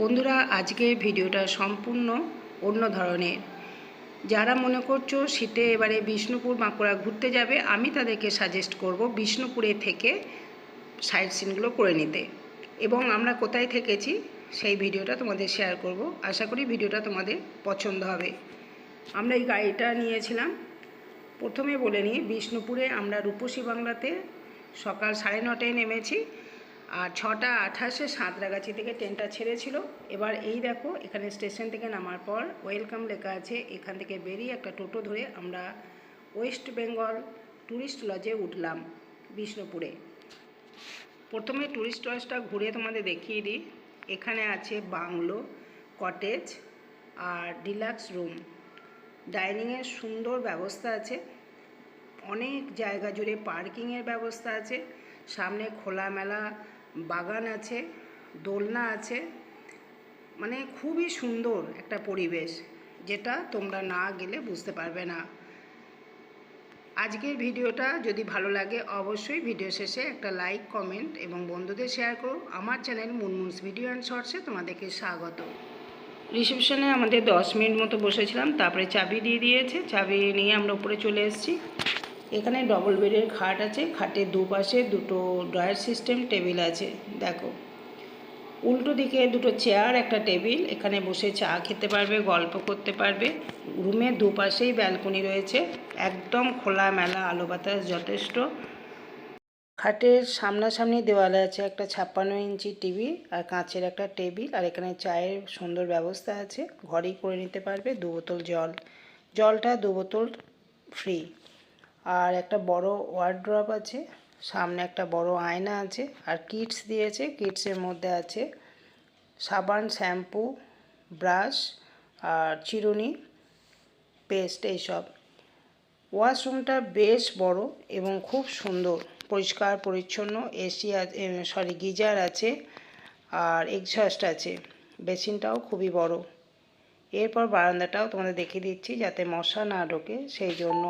বন্ধুরা আজকের ভিডিওটা সম্পূর্ণ অন্য ধরনের। যারা মনে করছ শীতে এবারে বিষ্ণুপুর বাঁকুড়া ঘুরতে যাবে, আমি তাদেরকে সাজেস্ট করব বিষ্ণুপুরে থেকে সাইট সিনগুলো করে নিতে। এবং আমরা কোথায় থেকেছি সেই ভিডিওটা তোমাদের শেয়ার করব। আশা করি ভিডিওটা তোমাদের পছন্দ হবে। আমরা এই গাড়িটা নিয়েছিলাম। প্রথমে বলে নিই, বিষ্ণুপুরে আমরা রূপসী বাংলাতে সকাল সাড়ে নটায় নেমেছি। আর ছটা আঠাশে সাঁতরাগাছি থেকে ট্রেনটা ছেড়েছিল। এবার এই দেখো, এখানে স্টেশন থেকে নামার পর ওয়েলকাম লেখা আছে, এখান থেকে বেরিয়ে একটা টোটো ধরে আমরা ওয়েস্ট বেঙ্গল ট্যুরিস্ট লজে উঠলাম বিষ্ণুপুরে। প্রথমে ট্যুরিস্ট লজটা ঘুরে তোমাদের দেখিয়ে দিই। এখানে আছে বাংলো, কটেজ আর ডিলাক্স রুম। ডাইনিংয়ের সুন্দর ব্যবস্থা আছে। অনেক জায়গা জুড়ে পার্কিংয়ের ব্যবস্থা আছে। সামনে খোলামেলা বাগান আছে, দোলনা আছে মানে খুবই সুন্দর একটা পরিবেশ যেটা তোমরা না গেলে বুঝতে পারবে না। আজকের ভিডিওটা যদি ভালো লাগে অবশ্যই ভিডিও শেষে একটা লাইক, কমেন্ট এবং বন্ধুদের শেয়ার করো। আমার চ্যানেল মুনমুনস ভিডিও অ্যান্ড শর্টসে তোমাদেরকে স্বাগত। রিসেপশনে আমাদের দশ মিনিট মতো বসেছিলাম, তারপরে চাবি দিয়ে দিয়েছে, চাবি নিয়ে আমরা উপরে চলে এসেছি। এখানে ডবল বেডের খাট আছে, খাটের দুপাশে দুটো ড্রয়ার সিস্টেম টেবিল আছে, দেখো। উল্টো দিকে দুটো চেয়ার একটা টেবিল এখানে বসে চা খেতে পারবে, গল্প করতে পারবে। রুমের দুপাশেই ব্যালকনি রয়েছে, একদম খোলা মেলা, আলো বাতাস যথেষ্ট। খাটের সামনাসামনি দেওয়ালে আছে একটা ছাপ্পান্ন ইঞ্চি টিভি আর কাঁচের একটা টেবিল আর এখানে চায়ের সুন্দর ব্যবস্থা আছে। ঘরেই করে নিতে পারবে, দু বোতল জল। জলটা দু বোতল ফ্রি আর একটা বড় ওয়ার্ড্রপ আছে, সামনে একটা বড় আয়না আছে, আর কিটস দিয়েছে কিটসের মধ্যে আছে সাবান, শ্যাম্পু ব্রাশ আর চিরুনি পেস্ট এইসব। ওয়াশরুমটা বেশ বড় এবং খুব সুন্দর, পরিষ্কার, পরিচ্ছন্ন এসি সরি গিজার আছে, আর এক্সস্ট আছে, বেসিনটাও খুবই বড়। এরপর বারান্দাটাও তোমাদের দেখিয়ে দিচ্ছি যাতে মশা না ঢোকে, সেই জন্য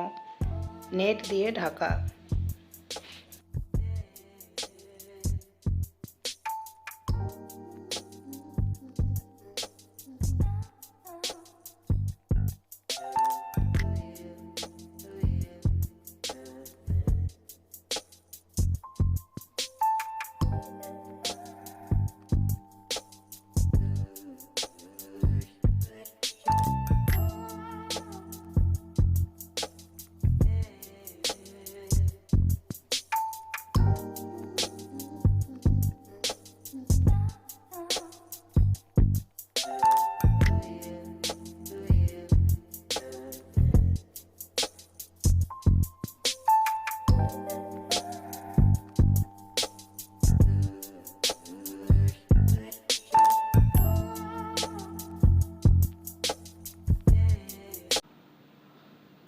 নেট দিয়ে ঢাকা।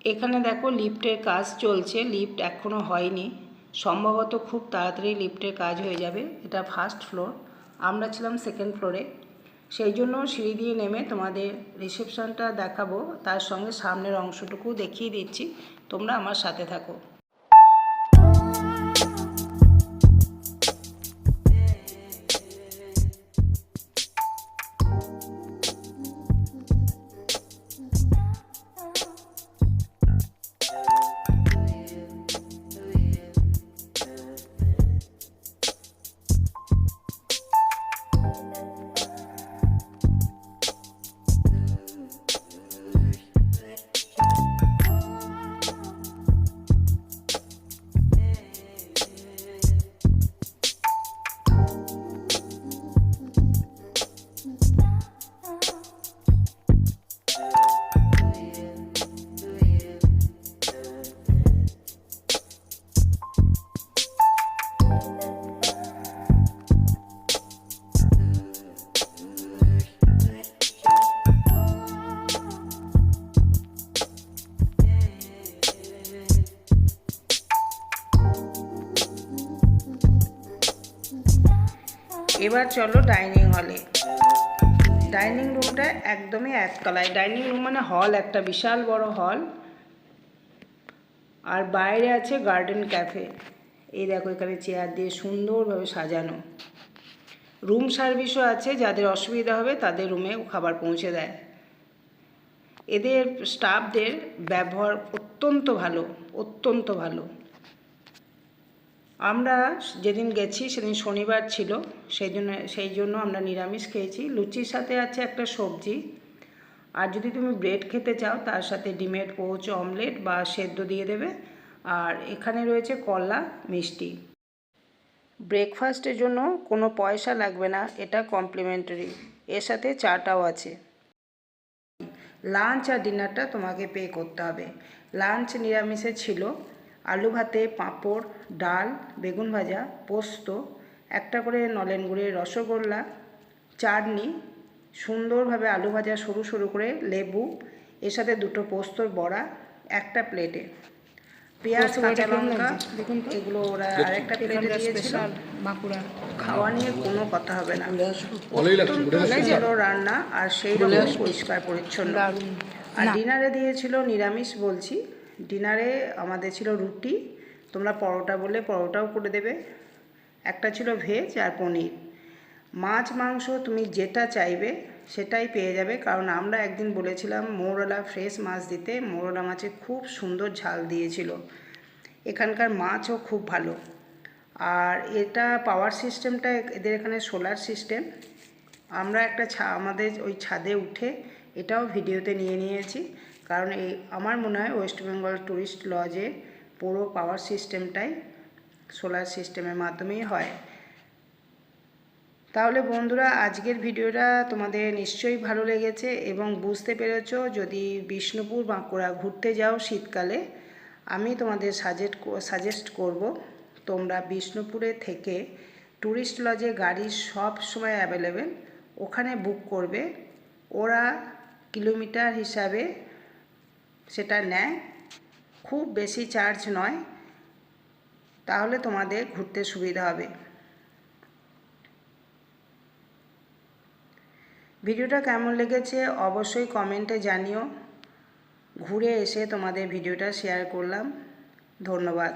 এখানে দেখো লিফটের কাজ চলছে, লিফট এখনও হয়নি। সম্ভবত খুব তাড়াতাড়ি লিফটের কাজ হয়ে যাবে, এটা ফার্স্ট ফ্লোর আমরা ছিলাম সেকেন্ড ফ্লোরে সেই জন্য সিঁড়ি দিয়ে নেমে তোমাদের রিসেপশনটা দেখাবো। তার সঙ্গে সামনের অংশটুকু দেখিয়ে দিচ্ছি। তোমরা আমার সাথে থাকো। এবার চলো ডাইনিং হলে। ডাইনিং রুমটা একদমই একতলায়। ডাইনিং রুম মানে হল, একটা বিশাল বড় হল। আর বাইরে আছে গার্ডেন ক্যাফে। এই দেখো এখানে চেয়ার দিয়ে সুন্দরভাবে সাজানো। রুম সার্ভিসও আছে, যাদের অসুবিধা হবে তাদের রুমে খাবার পৌঁছে দেয়। এদের স্টাফদের ব্যবহার অত্যন্ত ভালো অত্যন্ত ভালো। আমরা যেদিন গেছি সেদিন শনিবার ছিল, সেই জন্য সেই জন্য আমরা নিরামিষ খেয়েছি। লুচির সাথে আছে একটা সবজি। আর যদি তুমি ব্রেড খেতে চাও, তার সাথে ডিমের পোচ অমলেট বা সেদ্ধ দিয়ে দেবে। আর এখানে রয়েছে কলা, মিষ্টি। ব্রেকফাস্টের জন্য কোনো পয়সা লাগবে না, এটা কমপ্লিমেন্টারি। এর সাথে চাটাও আছে। লাঞ্চ আর ডিনারটা তোমাকে পে করতে হবে। লাঞ্চ নিরামিষে ছিল। আলু ভাতে পাঁপড় ডাল বেগুন ভাজা পোস্ত একটা করে নলেন গুড়ের রসগোল্লা চাটনি সুন্দরভাবে আলু ভাজা সরু সরু করে লেবু এর সাথে দুটো পোস্তর বড়া একটা প্লেটে। পেঁয়াজ কাঁচা লঙ্কা এগুলো ওরা আরেকটা প্লেটে দিয়েছিল। খাওয়া নিয়ে কোনো কথা হবে না। ভালোই লাগছে অত্যন্ত সুন্দর রান্না আর সেই রকম পরিষ্কার পরিচ্ছন্ন। আর ডিনারে দিয়েছিল নিরামিষ বলছি। ডিনারে আমাদের ছিল রুটি, তোমরা পরোটা বলে পরোটাও করে দেবে। একটা ছিল ভেজ আর পনির। মাছ, মাংস তুমি যেটা চাইবে সেটাই পেয়ে যাবে, কারণ আমরা একদিন বলেছিলাম মোরলা ফ্রেশ মাছ দিতে, মোরলা মাছে খুব সুন্দর ঝাল দিয়েছিল। এখানকার মাছও খুব ভালো। আর এটা পাওয়ার সিস্টেমটা এদের এখানে সোলার সিস্টেম আমরা একটা ছা, আমাদের ওই ছাদে উঠে এটাও ভিডিওতে নিয়ে নিয়েছি। কারণ এই আমার মনে হয় ওয়েস্ট বেঙ্গল ট্যুরিস্ট লজে পুরো পাওয়ার সিস্টেমটাই সোলার সিস্টেমের মাধ্যমেই হয়। তাহলে বন্ধুরা, আজকের ভিডিওটা তোমাদের নিশ্চয়ই ভালো লেগেছে এবং বুঝতে পেরেছ যদি বিষ্ণুপুর, বাঁকুড়া ঘুরতে যাও শীতকালে, আমি তোমাদের সাজেস্ট সাজেস্ট করব তোমরা বিষ্ণুপুরে থেকে ট্যুরিস্ট লজে গাড়ি সব সময় অ্যাভেলেবেল, ওখানে বুক করবে। ওরা কিলোমিটার হিসাবে সেটা নেয়। খুব বেশি চার্জ নয়। তাহলে তোমাদের ঘুরতে সুবিধা হবে। ভিডিওটা কেমন লেগেছে অবশ্যই কমেন্টে জানিও। ঘুরে এসে তোমাদের ভিডিওটা শেয়ার করলাম। ধন্যবাদ।